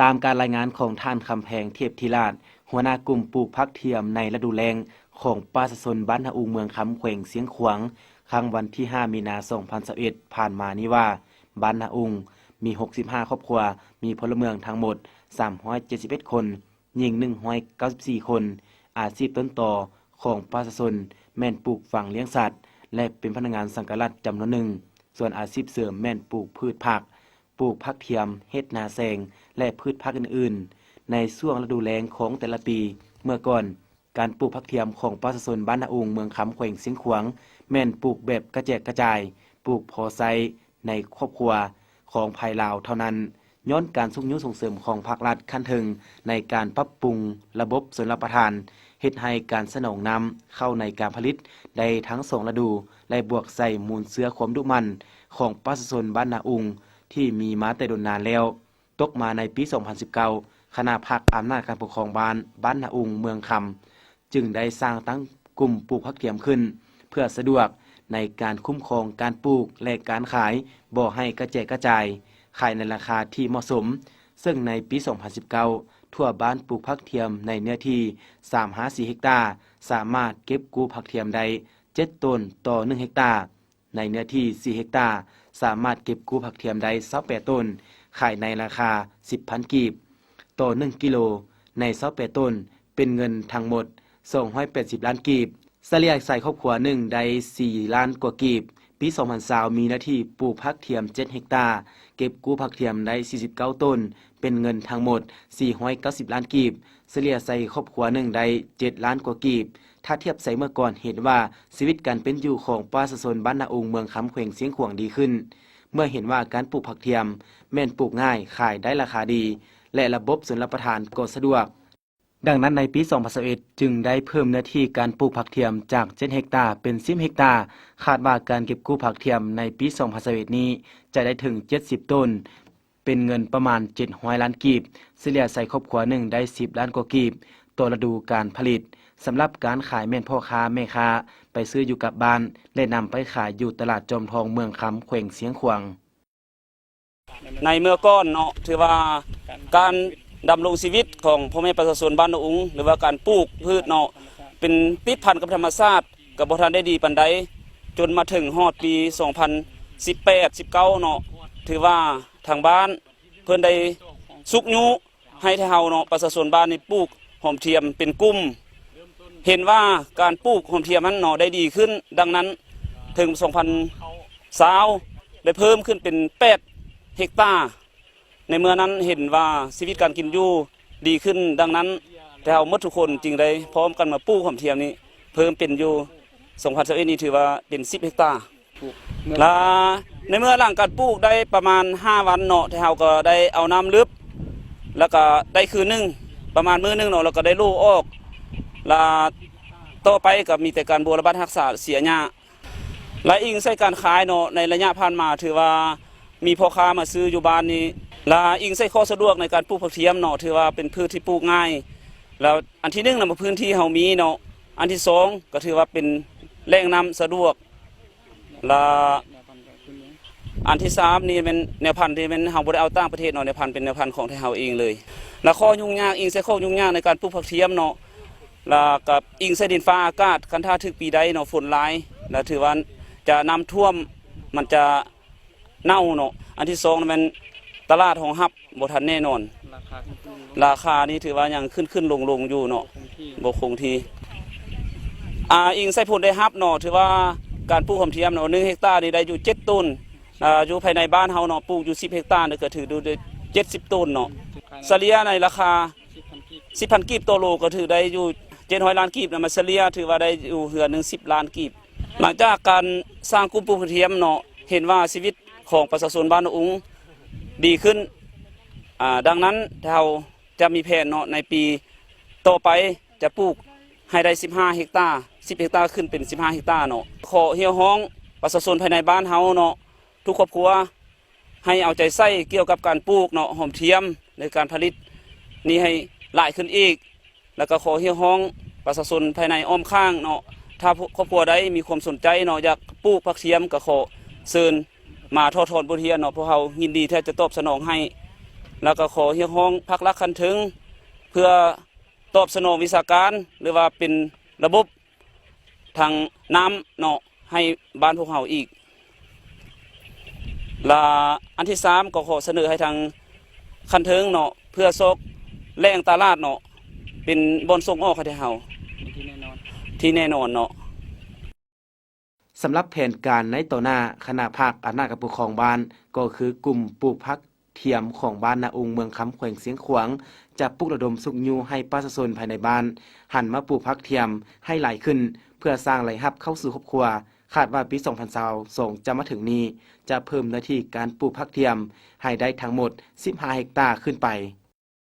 ตามการรายงานของท่านคำแพงเทพธิราชหัวหน้ากลุ่มปลูกพักเทียมในฤดูแล้งของปราสสนบ้านนาอูเมืองคำแขวงเสียงขวางครั้งวันที่ 5 มีนาคม2021ผ่านมานี้ว่าบ้านนาอุงมี 65 ครอบครัว มีพลเมืองทั้งหมด 371 คนหญิง194 คน อาชีพต้นต่อของปราสสนแม่นปลูกฝังเลี้ยงสัตว์ และเป็นพนักงานสังกัดรัฐจำนวนหนึ่ง ส่วนอาชีพเสริมแม่นปลูกพืชผัก ปลูกผักเทียม เฮ็ดนาแซง และพืชผักอื่นๆ ในช่วงฤดูแล้งของแต่ละปี เมื่อก่อน การปลูกผักเทียมของปราสาทบ้านนาอุงเมืองคำแขวงเสียงขวาง แม่นปลูกแบบกระแจกกระจาย ปลูกพอไซในครอบครัวของภายลาวเท่านั้น ย้อนการส่งยุส่งเสริมของภาครัฐขั้นถึงในการปรับปรุงระบบสนรับประทานเฮ็ดให้การสนองน้ำเข้าในการผลิตได้ทั้งสองฤดูและบวกใส่มูลเสื้อความดุมันของปราสาทบ้านนาอุง ที่มีมาแต่ดนนานแล้ว ตกมาในปี 2019 คณะพักอำนาจการปกครองบ้านบ้านนาอุงเมืองคำจึงได้สร้างตั้งกลุ่มปลูกผักเทียมขึ้น เพื่อสะดวกในการคุ้มครองการปลูกและการขายบ่ให้กระแจกกระจาย ขายในราคาที่เหมาะสม ซึ่งในปี 2019 ทั่วบ้านปลูกผักเทียมในเนื้อที่ 354เฮกตาร์สามารถเก็บกู้ผักเทียมได้ 7 ต้นต่อ 1 เฮกตาร์ ในเนื้อที่ 4 เฮกตาร์ สามารถเก็บกู้ผักเทียมได้28ต้น ขายในราคา 10,000 กีบ ต่อ 1 กิโล ใน28ต้น เป็นเงินทั้งหมด 280 ล้านกีบเฉลียใส่ครอบครัวหนึ่งได้ 4 ล้านกว่ากีบ ปี 2020มีหน้าที่ปลูกผักเทียม 7 เฮกตาร์เก็บกู้ผักเทียมได้ 49 ต้น เป็นเงินทั้งหมด 490 ล้านกีบเสลียใส่ครอบครัวหนึ่งได้ 7 ล้านกว่ากีบ ถ้าเทียบใส่เมื่อก่อนเห็นว่าชีวิตการเป็นอยู่ของประชาชนบ้านนาองเมืองคำแขวงเสียงขวงดีขึ้น เมื่อเห็นว่าการปลูกผักเทียม แม่นปลูกง่ายขายได้ราคาดี และระบบสนรับประทานก็สะดวก ดังนั้นในปี 2021 จึงได้เพิ่มเนื้อที่การปลูกผักเทียมจาก7เฮกตาร์เป็น10เฮกตาร์ คาดว่าการเก็บกู้ผักเทียมในปี 2021 นี้จะได้ถึง 70 ต้น เป็นเงินประมาณ700ล้านกีบเฉลี่ยใส่ครอบครัวหนึ่งได้ 10 ล้านกว่ากีบต่อฤดูการผลิตสำหรับการขายแม่นพ่อค้าแม่ค้า ไปซื้ออยู่กับบ้าน และนำไปขายอยู่ตลาดจอมทองเมืองคำแขวงเสียงขวางในเมื่อก่อนเนาะถือว่าการ ดำรงชีวิตของพ่อแม่ประชาชนบ้านนอุงหรือว่าการปลูกพืชเนาะเป็นติดพันกับธรรมชาติกับบทันได้ดีปานใดจนมาถึงฮอดปี 2018 19เนาะถือว่าทางบ้านเพิ่นได้สุกยุให้เฮาเนาะประชาชนบ้านนี่ปลูกหอมเทียมเป็นกลุ่มเห็นว่าการปลูกหอมเทียมนั้นเนาะได้ดีขึ้น ดังนั้นถึง 2020ได้เพิ่มขึ้นเป็น 8 เฮกตาร์ ในเมื่อนั้นเห็นว่าชีวิตการกินอยู่ดีขึ้น ดังนั้นแต่เราหมดทุกคนจึงได้พร้อมกันมาปลูกหอมเทียมนี้ เพิ่มเป็นอยู่2021นี้ถือว่าเป็น10เฮกตาร์และในเมื่อหลังการปลูกได้ประมาณ 5 วันเนาะที่เราก็ได้เอาน้ำลึบ แล้วก็ได้คืนหนึงประมาณมื้อหนึงเนาะแล้วก็ได้ลูกออกและต่อไปก็มีแต่การบูรบัตรักษาเสียหญ้าและอิงใส่การขายเนาะในระยะผ่านมาถือว่า มีพ่อค้ามาซื้ออยู่บ้านนี้ละอิงใส่ข้อสะดวกในการปลูกผักเทียมเนาะถือว่าเป็นพืชที่ปลูกง่าย แล้วอันที่หนึ่งนะพื้นที่เฮามีเนาะอันที่สองก็ถือว่าเป็นแหล่งน้ำสะดวกละอันที่สามนี่เป็นแนวพันธุ์ที่เป็นเฮาบ่ได้เอาต่างประเทศเนาะแนวพันธุ์เป็นแนวพันธุ์ของไทยเฮาเองเลย และข้อยุ่งยากอิงใส่ข้อยุ่งยากในการปลูกผักเทียมเนาะแล้วกับอิงใส่ดินฟ้าอากาศคันท่าถึกปีใดเนาะฝนหลายแล้วถือว่าจะน้ำท่วมมันจะ เน่าเนาะอันที่สองนั่นมันตลาดของฮับบ่ทันแน่นอน ราคาขึ้นขึ้นลงราคานี่ถือว่ายังขึ้นขึ้นลงลงอยู่เนาะคงที่บ่คงที่อ่าอิงใส่ผลได้ฮับเนาะถือว่าการปลูกหอมเทียมเนาะ1เฮกตาร์นี่ได้อยู่7ต้นอ่าอยู่ภายในบ้านเฮาเนาะปลูกอยู่10เฮกตาร์นี่ก็ถือดูได้70ต้นเนาะถือขายเฉลี่ยในราคาสิบพันกีบสิบพันกีบต่อโลก็ถือได้อยู่เจ็ดร้อยล้านกีบนะมาเฉลี่ยถือว่าได้อยู่เหือนหนึ่งสิบล้านกีบ หลังจากการสร้างกลุ่มปลูกกระเทียมเนาะเห็นว่าชีวิต ของประชาชนบ้านอุงดีขึ้นดังนั้นเราจะมีแผนเนาะในปีต่อไปจะปลูกให้ได้ 15 เฮกตาร์ 10 เฮกตาร์ขึ้นเป็น 15 เฮกตาร์เนาะขอเฮียฮ้องประชาชนภายในบ้านเฮาเนาะทุกครอบครัวให้เอาใจใส่เกี่ยวกับการปลูกเนาะหอมเทียมในการผลิตนี่ให้หลายขึ้นอีก แล้วก็ขอเฮียฮ้องประชาชนภายในอ้อมข้างเนาะถ้าครอบครัวใดมีความสนใจเนาะอยากปลูกผักเทียมก็ขอเชิญ มาทอดทอนบทเรียนเนาะพวกเรายินดีที่จะตอบสนองให้ แล้วก็ขอเรียกร้องภาครัฐคันถึง เพื่อตอบสนองวิชาการหรือว่าเป็นระบบทางน้ำเนาะให้บ้านพวกเราอีกและอันที่สามก็ขอเสนอให้ทางคันเทิงเนาะเพื่อซกแรงตลาดเนาะเป็นบอนส่งออกให้เฮาเป็นที่แน่นอนที่แน่นอนเนาะ สำหรับแผนการในต่อหน้าคณะภาคอำนาจกับปกครองบ้าน ก็คือกลุ่มปลูกพักเทียมของบ้านนาองค์เมืองคำแขวงเสียงขวางจะปลุกระดมสุกยูให้ประชาชนภายในบ้าน หันมาปลูกพักเทียมให้หลายขึ้น เพื่อสร้างรายรับเข้าสู่ครอบครัว คาดว่าปี 2022จะมาถึงนี้ จะเพิ่มหน้าที่การปลูกพักเทียมให้ได้ทั้งหมด 15 เฮกตาร์ขึ้นไป